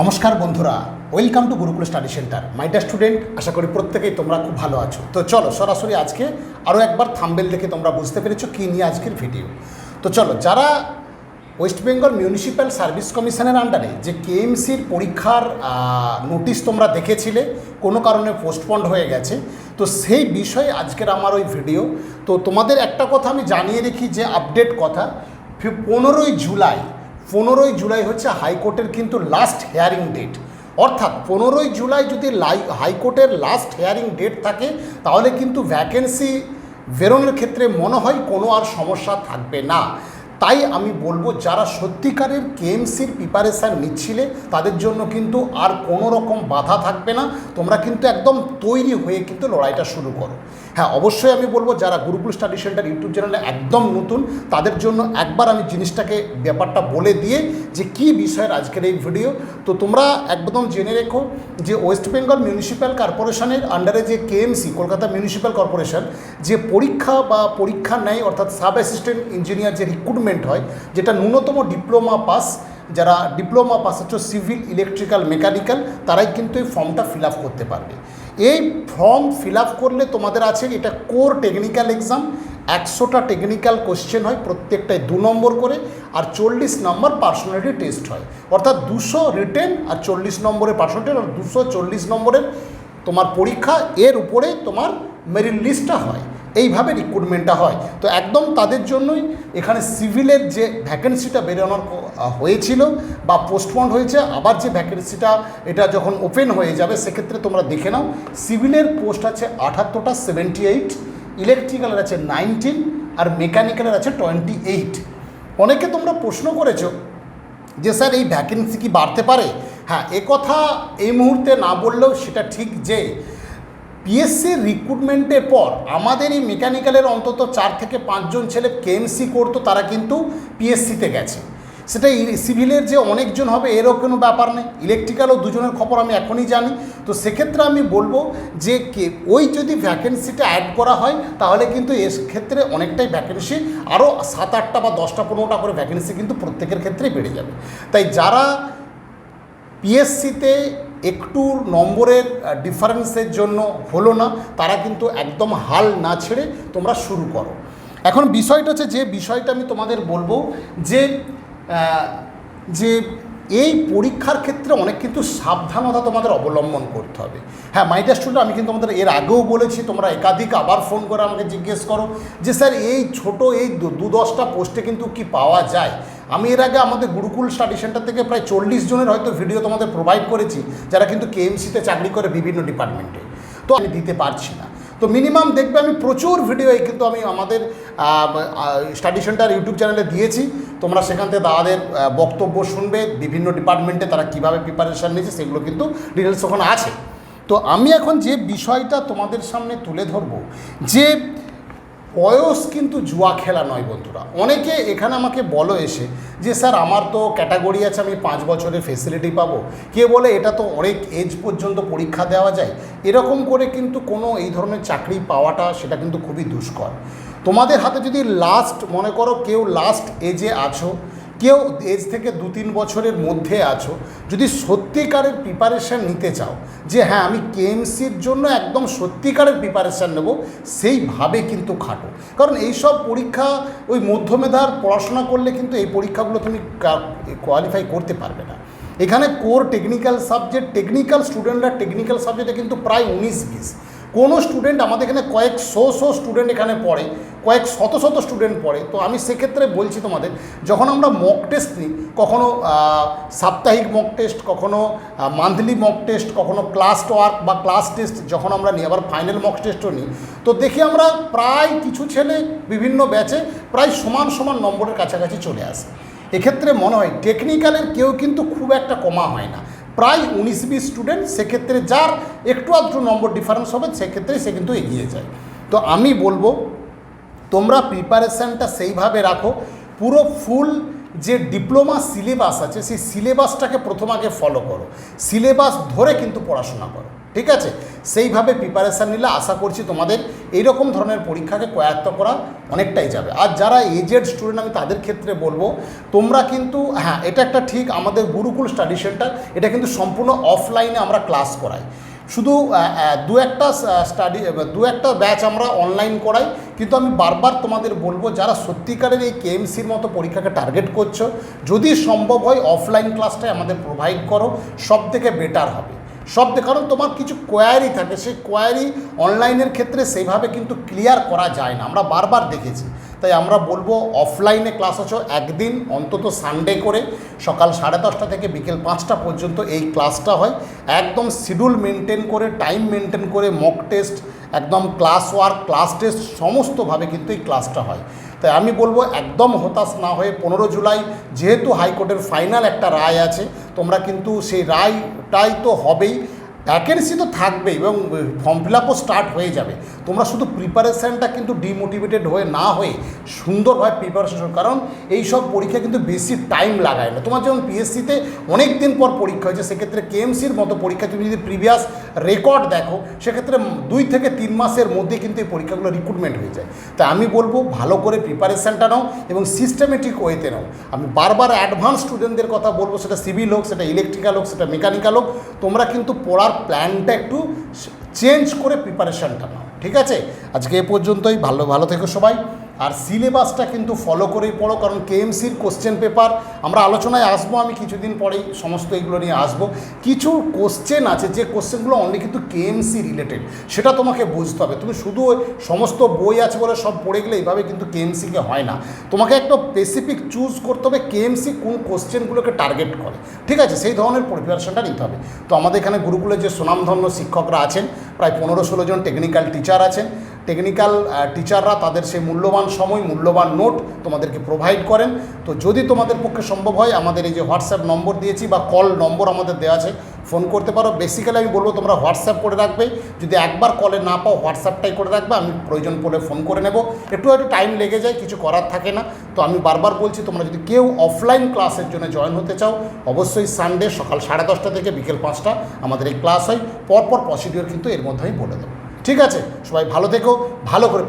নমস্কার বন্ধুরা welcome to Gurukul study centre মাইটা student আশা করি প্রত্যেকেই তোমরা খুব ভালো আছো। তো চলো, সরাসরি আজকে আরও একবার থাম্বেল দেখে তোমরা বুঝতে পেরেছ কী নিয়ে আজকের ভিডিও তো চলো, যারা ওয়েস্ট বেঙ্গল মিউনিসিপ্যাল সার্ভিস কমিশনের আন্ডারে যে কেএমসির পরীক্ষার নোটিশ তোমরা দেখেছিলে, কোনো কারণে পোস্টপন্ড হয়ে গেছে, তো সেই বিষয়ে আজকের আমার ওই ভিডিও তো তোমাদের একটা কথা আমি জানিয়ে রেখি যে আপডেট কথা পনেরোই জুলাই পনেরোই জুলাই হচ্ছে হাইকোর্টের কিন্তু লাস্ট হেয়ারিং ডেট অর্থাৎ পনেরোই জুলাই যদি লাই, হাইকোর্টের লাস্ট হেয়ারিং ডেট থাকে, তাহলে কিন্তু ভ্যাকেন্সি বেরোনোর ক্ষেত্রে মনে হয় কোনো আর সমস্যা থাকবে না। তাই আমি বলব, যারা সত্যিকারের কেএমসির প্রিপারেশান নিচ্ছিলে, তাদের জন্য কিন্তু আর কোনো রকম বাধা থাকবে না। তোমরা কিন্তু একদম তৈরি হয়ে কিন্তু লড়াইটা শুরু করো। হ্যাঁ অবশ্যই আমি বলব যারা গুরুকুল স্টাডি সেন্টার ইউটিউব চ্যানেলে একদম নতুন, তাদের জন্য একবার আমি জিনিসটাকে, ব্যাপারটা বলে দিয়ে যে কি বিষয়ের আজকের এই ভিডিও তো তোমরা একদম জেনে রেখো যে ওয়েস্ট বেঙ্গল মিউনিসিপ্যাল কর্পোরেশনের আন্ডারে যে কেএমসি কলকাতা মিউনিসিপ্যাল কর্পোরেশন যে পরীক্ষা বা পরীক্ষা নেয়, অর্থাৎ সাব অ্যাসিস্ট্যান্ট ইঞ্জিনিয়ার যে রিক্রুটমেন্ট হয়, যেটা ন্যূনতম ডিপ্লোমা পাস যারা ডিপ্লোমা পাস হচ্ছে সিভিল ইলেকট্রিক্যাল মেকানিক্যাল তারাই কিন্তু এই ফর্মটা ফিল করতে পারবে। এই ফর্ম ফিল করলে তোমাদের আছে এটা কোর টেকনিক্যাল এক্সাম একশোটা টেকনিক্যাল কোশ্চেন হয় প্রত্যেকটায় দু নম্বর করে, আর চল্লিশ নম্বর পার্সোনালিটি টেস্ট হয়। অর্থাৎ দুশো রিটেন আর চল্লিশ নম্বরের পার্সোনালিটি আর দুশো চল্লিশ নম্বরের তোমার পরীক্ষা, এর উপরে তোমার মেরিট লিস্টটা হয়। এইভাবে রিক্রুটমেন্টটা হয়। তো একদম তাদের জন্যই এখানে সিভিলের যে ভ্যাকেন্সিটা বেরোনোর হয়েছিল বা পোস্টপন্ড হয়েছে, আবার যে ভ্যাকেন্সিটা এটা যখন ওপেন হয়ে যাবে, সেক্ষেত্রে তোমরা দেখে নাও সিভিলের পোস্ট আছে আঠাত্তরটা সেভেন্টি এইট ইলেকট্রিক্যালের আছে নাইনটিন আর মেকানিক্যালের আছে টোয়েন্টি এইট অনেকে তোমরা প্রশ্ন করেছ যে, স্যার, এই ভ্যাকেন্সি কি বাড়তে পারে? হ্যাঁ এ কথা এই মুহূর্তে না বললেও সেটা ঠিক যে পিএসসির রিক্রুটমেন্টের পর আমাদের এই মেকানিক্যালের অন্তত চার থেকে পাঁচজন ছেলে কেএমসি করতো, তারা কিন্তু পিএসসিতে গেছে। সেটা সিভিলের যে অনেকজন হবে, এরও কোনো ব্যাপার নেই। ইলেকট্রিক্যালও দুজনের খবর আমি এখনই জানি। তো সেক্ষেত্রে আমি বলব যে কে, ওই যদি ভ্যাকেন্সিটা অ্যাড করা হয়, তাহলে কিন্তু এর ক্ষেত্রে অনেকটাই ভ্যাকেন্সি আরও সাত আটটা বা দশটা, পনেরোটা করে ভ্যাকেন্সি কিন্তু প্রত্যেকের ক্ষেত্রেই বেড়ে যাবে। তাই যারা পিএসসিতে একটু নম্বরের ডিফারেন্সের জন্য হলো না, তারা কিন্তু একদম হাল না ছেড়ে তোমরা শুরু করো। এখন বিষয়টা হচ্ছে যে বিষয়টা আমি তোমাদের বলব যে যে এই পরীক্ষার ক্ষেত্রে অনেক কিন্তু সাবধানতা তোমাদের অবলম্বন করতে হবে। হ্যাঁ মাইটা স্টুডেন্ট আমি কিন্তু তোমাদের এর আগেও বলেছি, তোমরা একাধিক আবার ফোন করে আমাকে জিজ্ঞেস করো যে, স্যার, এই ছোট, এই দু দশটা পোস্টে কিন্তু কি পাওয়া যায়? আমি এর আগে আমাদের গুরুকুল স্টাডি সেন্টার থেকে প্রায় চল্লিশ জনের হয়তো ভিডিও তোমাদের প্রোভাইড করেছি, যারা কিন্তু কেএমসিতে চাকরি করে বিভিন্ন ডিপার্টমেন্টে তো আমি দিতে পারছি না। তো মিনিমাম দেখবে আমি প্রচুর ভিডিও কিন্তু আমি আমাদের স্টাডি সেন্টার ইউটিউব চ্যানেলে দিয়েছি। তোমরা সেখান থেকে দাদাদের বক্তব্য শুনবে, বিভিন্ন ডিপার্টমেন্টে তারা কীভাবে প্রিপারেশান নিয়েছে সেগুলো কিন্তু ডিটেলস ওখানে আছে। তো আমি এখন যে বিষয়টা তোমাদের সামনে তুলে ধরবো, যে বয়স কিন্তু জুয়া খেলা নয় বন্ধুরা। অনেকে এখানে আমাকে বলো এসে যে, স্যার, আমার তো ক্যাটাগরি আছে, আমি পাঁচ বছরের ফেসিলিটি পাবো। কে বলে, এটা তো অনেক এজ পর্যন্ত পরীক্ষা দেওয়া যায়। এরকম করে কিন্তু কোনো এই ধরনের চাকরি পাওয়াটা, সেটা কিন্তু খুবই দুষ্কর। তোমাদের হাতে যদি লাস্ট মনে করো কেউ লাস্ট এজে আছো কেউ এজ থেকে দু তিন বছরের মধ্যে আছো, যদি সত্যিকারের প্রিপারেশান নিতে চাও, যে হ্যাঁ আমি কেএমসির জন্য একদম সত্যিকারের প্রিপারেশান নেব, সেইভাবে কিন্তু খাটো। কারণ এইসব পরীক্ষা, ওই মধ্যমেধার পড়াশোনা করলে কিন্তু এই পরীক্ষাগুলো তুমি কোয়ালিফাই করতে পারবে না। এখানে কোর টেকনিক্যাল সাবজেক্ট টেকনিক্যাল স্টুডেন্টরা টেকনিক্যাল সাবজেক্টে কিন্তু প্রায় উনিশ বিশ। কোনো স্টুডেন্ট আমাদের এখানে কয়েক শো শো স্টুডেন্ট এখানে পড়ে, কয়েক শত শত স্টুডেন্ট পড়ে। তো আমি সেক্ষেত্রে বলছি তোমাদের, যখন আমরা মক টেস্ট নিই, কখনো সাপ্তাহিক মক টেস্ট কখনো মান্থলি মক টেস্ট কখনো ক্লাস ওয়ার্ক বা ক্লাস টেস্ট যখন আমরা নিই, আবার ফাইনাল মক টেস্টও নিই, তো দেখি আমরা প্রায় কিছু ছেলে বিভিন্ন ব্যাচে প্রায় সমান সমান নম্বরের কাছাকাছি চলে আসে। এক্ষেত্রে মনে হয় টেকনিক্যালের কেউ কিন্তু খুব একটা কমা হয় না। প্রায় উনিশ বিশ স্টুডেন্ট সেক্ষেত্রে যার একটু আধটু নম্বর ডিফারেন্স হবে, সেক্ষেত্রে সে কিন্তু এগিয়ে যায়। তো আমি বলব, তোমরা প্রিপারেশানটা সেইভাবে রাখো। পুরো ফুল যে ডিপ্লোমা সিলেবাস আছে, সেই সিলেবাসটাকে প্রথম আগে ফলো করো। সিলেবাস ধরে কিন্তু পড়াশোনা করো। ঠিক আছে? সেইভাবে প্রিপারেশান নিলে আশা করছি তোমাদের এইরকম ধরনের পরীক্ষাকে কয়াত্ত করা অনেকটাই যাবে। আর যারা এজেড স্টুডেন্ট আমি তাদের ক্ষেত্রে বলব, তোমরা কিন্তু হ্যাঁ এটা একটা ঠিক আমাদের গুরুকুল স্টাডি সেন্টার এটা কিন্তু সম্পূর্ণ অফলাইনে আমরা ক্লাস করাই। শুধু দু একটা স্টাডি দু একটা ব্যাচ আমরা অনলাইন করাই, কিন্তু আমি বারবার তোমাদের বলব, যারা সত্যিকারের এই কেএমসির মতো পরীক্ষাকে টার্গেট করছ, যদি সম্ভব হয় অফলাইন ক্লাসটাই আমাদের প্রোভাইড করো সব থেকে বেটার হবে। সব থেকে কারণ তোমার কিছু কোয়ারি থাকে। সেই কোয়ারি অনলাইনের ক্ষেত্রে সেইভাবে কিন্তু ক্লিয়ার করা যায় না। আমরা বারবার দেখেছি। তাই আমরা বলব অফলাইনে ক্লাস হচ্ছে একদিন অন্তত সানডে করে সকাল সাড়ে দশটা থেকে বিকেল পাঁচটা পর্যন্ত এই ক্লাসটা হয়। একদম শিডিউল মেনটেন করে টাইম মেনটেন করে মক টেস্ট একদম ক্লাস ওয়ার্ক ক্লাস টেস্ট সমস্তভাবে কিন্তু এই ক্লাসটা হয়। তাই আমি বলব একদম হতাশ না হয়ে পনেরো জুলাই যেহেতু হাইকোর্টের ফাইনাল একটা রায় আছে, তোমরা কিন্তু সেই রায়টাই তো হবেই। ভ্যাকেন্সি তো থাকবেই এবং ফর্ম ফিল আপও স্টার্ট হয়ে যাবে। তোমরা শুধু প্রিপারেশানটা কিন্তু ডিমোটিভেটেড হয়ে না হয়ে সুন্দরভাবে প্রিপারেশন কারণ এই সব পরীক্ষা কিন্তু বেশি টাইম লাগায় না। তোমার যেমন পিএসসিতে অনেক দিন পর পরীক্ষা হয়েছে, সেক্ষেত্রে কেএমসির মতো পরীক্ষা তুমি যদি প্রিভিয়াস রেকর্ড দেখো, সেক্ষেত্রে দুই থেকে তিন মাসের মধ্যে কিন্তু এই পরীক্ষাগুলো রিক্রুটমেন্ট হয়ে যায়। তাই আমি বলব, ভালো করে প্রিপারেশানটা নাও এবং সিস্টেমেটিক ওয়েতে নাও। আমি বারবার অ্যাডভান্স স্টুডেন্টদের কথা বলব, সেটা সিভিল হোক, সেটা ইলেকট্রিক্যাল হোক, সেটা মেকানিক্যাল হোক, তোমরা কিন্তু পড়ার প্ল্যানটা একটু চেঞ্জ করে প্রিপারেশানটা নাও, ঠিক আছে? আজকে এ পর্যন্তই, ভালো ভালো থেকো সবাই। আর সিলেবাসটা কিন্তু ফলো করেই পড়ো, কারণ কেএমসির কোশ্চেন পেপার আমরা আলোচনায় আসব, আমি কিছুদিন পরেই সমস্ত এগুলো নিয়ে আসব। কিছু কোশ্চেন আছে, যে কোশ্চেনগুলো অনলি কিন্তু কেএমসি রিলেটেড সেটা তোমাকে বুঝতে হবে। তুমি শুধু সমস্ত বই আছে বলে সব পড়ে গেলে এইভাবে কিন্তু কেএমসিকে হয় না। তোমাকে একটা স্পেসিফিক চুজ করতে হবে, কেএমসি কোন কোশ্চেনগুলোকে টার্গেট করে। ঠিক আছে? সেই ধরনের প্রিপারেশনটা নিতে হবে। তো আমাদের এখানে গুরুকুলে যে সুনামধন্য শিক্ষকরা আছেন, প্রায় পনেরো ষোলো জন টেকনিক্যাল টিচার আছেন টেকনিক্যাল টিচাররা তাদের সেই মূল্যবান সময়, মূল্যবান নোট তোমাদেরকে প্রোভাইড করেন। তো যদি তোমাদের পক্ষে সম্ভব হয়, আমাদের এই যে হোয়াটসঅ্যাপ নম্বর দিয়েছি বা কল নম্বর আমাদের দেওয়া আছে ফোন করতে পারো। বেসিক্যালি আমি বলব, তোমরা হোয়াটসঅ্যাপ করে রাখবে। যদি একবার কলে না পাও হোয়াটসঅ্যাপটাই করে রাখবে। আমি প্রয়োজন পড়লে ফোন করে নেব। একটু একটু টাইম লেগে যায়, কিছু করার থাকে না। তো আমি বারবার বলছি, তোমরা যদি কেউ অফলাইন ক্লাসের জন্য জয়েন হতে চাও, অবশ্যই সানডে সকাল সাড়ে দশটা থেকে বিকেল পাঁচটা আমাদের এই ক্লাস হয়। পরপর প্রসিডিওর কিন্তু এর মধ্যেই বলে দেবো। ঠিক আছে? সবাই ভালো থেকো ভালো করে